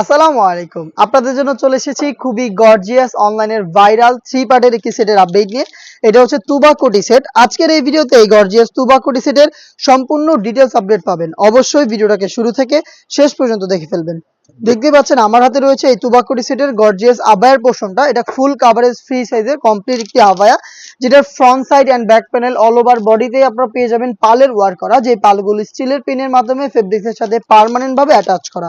আসসালামু আলাইকুম। আপনাদের জন্য চলে এসেছি খুবই গর্জিয়াস অনলাইনের ভাইরাল থ্রি পার্টের একটি সেটের আপডেট নিয়ে। এটা হচ্ছে তুবা কোটি সেট আজকের এই ভিডিওতে এই গর্জিয়াস তুবা কোটি সেটের সম্পূর্ণ ডিটেলস আপডেট পাবেন। অবশ্যই ভিডিওটাকে শুরু থেকে শেষ পর্যন্ত দেখে ফেলবেন। দেখতে পাচ্ছেন, আমার হাতে রয়েছে এই তুবাকুটি সেটের গর্জিয়াস আবায়ার পোর্শনটা এটা ফুল কাভারেজ ফ্রি সাইজের কমপ্লিট একটি আবায়া, যেটার front side and back panel all over বডিতে আপনারা পেয়ে যাবেন পালের ওয়ার্ক করা যে পালগুলো স্টিলের পিনের মাধ্যমে ফেব্রিক্সের সাথে পার্মানেন্ট ভাবে অ্যাটাচ করা।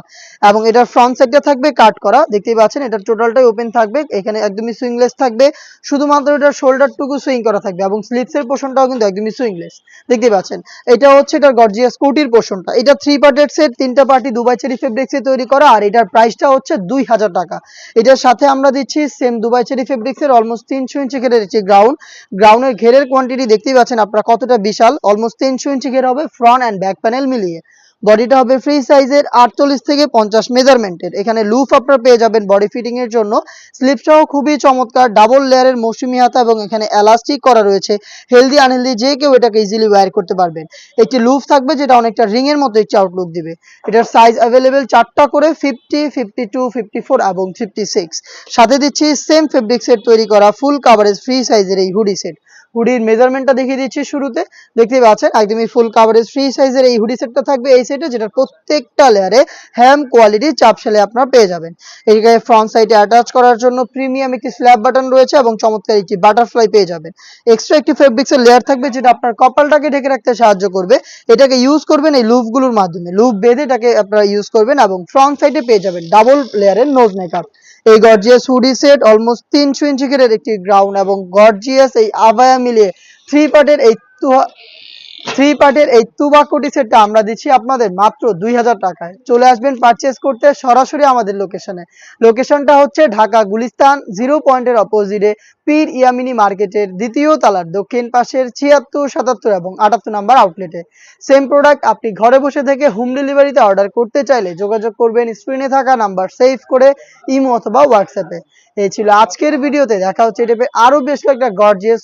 এবং এটার ফ্রন্ট সাইডটা থাকবে কাট করা, দেখতেই পাচ্ছেন, এটার টোটালটাই ওপেন থাকবে, এখানে একদমই সুইংলেস থাকবে, শুধুমাত্র এটার শোল্ডারটুকু সুইং করা থাকবে, এবং স্লিপসের পোর্শনটাও কিন্তু একদমই সুইংলেস দেখতে পাচ্ছেন, এটা হচ্ছে এটার গর্জিয়াস কোটির পোর্শনটা এটা থ্রি পার্টের সেট তিনটা পার্টি দুবাই চেরি ফেব্রিক্সে তৈরি করা আর এটার প্রাইসটা হচ্ছে দুই হাজার টাকা। এটার সাথে আমরা দিচ্ছি সেম দুবাই চেরি ফেব্রিক্সের অলমোস্ট তিনশো ইঞ্চি ঘেরে দিচ্ছি গ্রাউন্ড গ্রাউন্ডের ঘেরের কোয়ান্টিটি দেখতেই পাচ্ছেন আপনারা কতটা বিশাল। অলমোস্ট তিনশো ইঞ্চি ঘের হবে ফ্রন্ট অ্যান্ড ব্যাক প্যানেল মিলিয়ে। বডিটা হবে ফ্রি সাইজের আটচল্লিশ থেকে পঞ্চাশ মেজারমেন্টের এখানে লুফ আপনারা পেয়ে যাবেন বডি ফিটিং এর জন্য। স্লিপসটাও খুবই চমৎকার ডাবল লেয়ারের মৌসুমি হাতা এবং এখানে এলাস্টিক করা রয়েছে। হেলদি আনহেলদি যে কেউ এটাকে ইজিলি ওয়্যার করতে পারবেন। একটি লুফ থাকবে যেটা অনেকটা রিং এর মতো একটি আউটলুক দিবে। এটার সাইজ অ্যাভেলেবেল চারটা করে fifty fifty two fifty four এবং ফিফটি সিক্স সাথে দিচ্ছি সেম ফেব্রিক্সের তৈরি করা ফুল কাভারেজ ফ্রি সাইজের এই হুডি সেট হুডির মেজারমেন্টটা দেখিয়ে দিচ্ছি শুরুতে। দেখতে পাচ্ছেন, একদমই ফুল কাভারেজ ফ্রি সাইজের এই হুডি সেটটা থাকবে। এই সেটে যেটা প্রত্যেকটা লেয়ারে হ্যাম কোয়ালিটির চাপ সেলাই আপনারা পেয়ে যাবেন। এদিকে ফ্রন্ট সাইডে অ্যাটাচ করার জন্য প্রিমিয়াম একটি স্ল্যাব বাটন রয়েছে এবং চমৎকার একটি বাটারফ্লাই পেয়ে যাবেন। এক্সট্রা একটি ফেব্রিক্সের লেয়ার থাকবে যেটা আপনার কপালটাকে ঢেকে রাখতে সাহায্য করবে। এটাকে ইউজ করবেন এই লুপগুলোর মাধ্যমে। লুপ বেঁধে এটাকে আপনারা ইউজ করবেন এবং ফ্রন্ট সাইডে পেয়ে যাবেন ডাবল লেয়ারের নোজ মেকআপ এই গর্জিয়াস হুডি সেট অলমোস্ট তিনশো ইঞ্চি ঘেরের একটি গ্রাউন্ড এবং গর্জিয়াস এই আবায়া মিলিয়ে থ্রি পার্টের এই থ্রি পার্টের এই তুবাকুটি সেটটা আমরা দিচ্ছি আপনাদের মাত্র দুই হাজার টাকায়। চলে আসবেন পারচেস করতে সরাসরি আমাদের লোকেশনে লোকেশনটা হচ্ছে ঢাকা গুলিস্তান জিরো পয়েন্টের অপোজিটে পীর ইয়ামিনি মার্কেটের দ্বিতীয় তালার দক্ষিণ পাশের ছিয়াত্তর, সাতাত্তর এবং আটাত্তর নাম্বার আউটলেটে সেম প্রোডাক্ট আপনি ঘরে বসে থেকে হোম ডেলিভারিতে অর্ডার করতে চাইলে যোগাযোগ করবেন স্ক্রিনে থাকা নাম্বার সেভ করে ইমো অথবা হোয়াটসঅ্যাপে এই ছিল আজকের ভিডিওতে দেখা হচ্ছে এটা আরও বেশ কয়েকটা গর্জিয়াস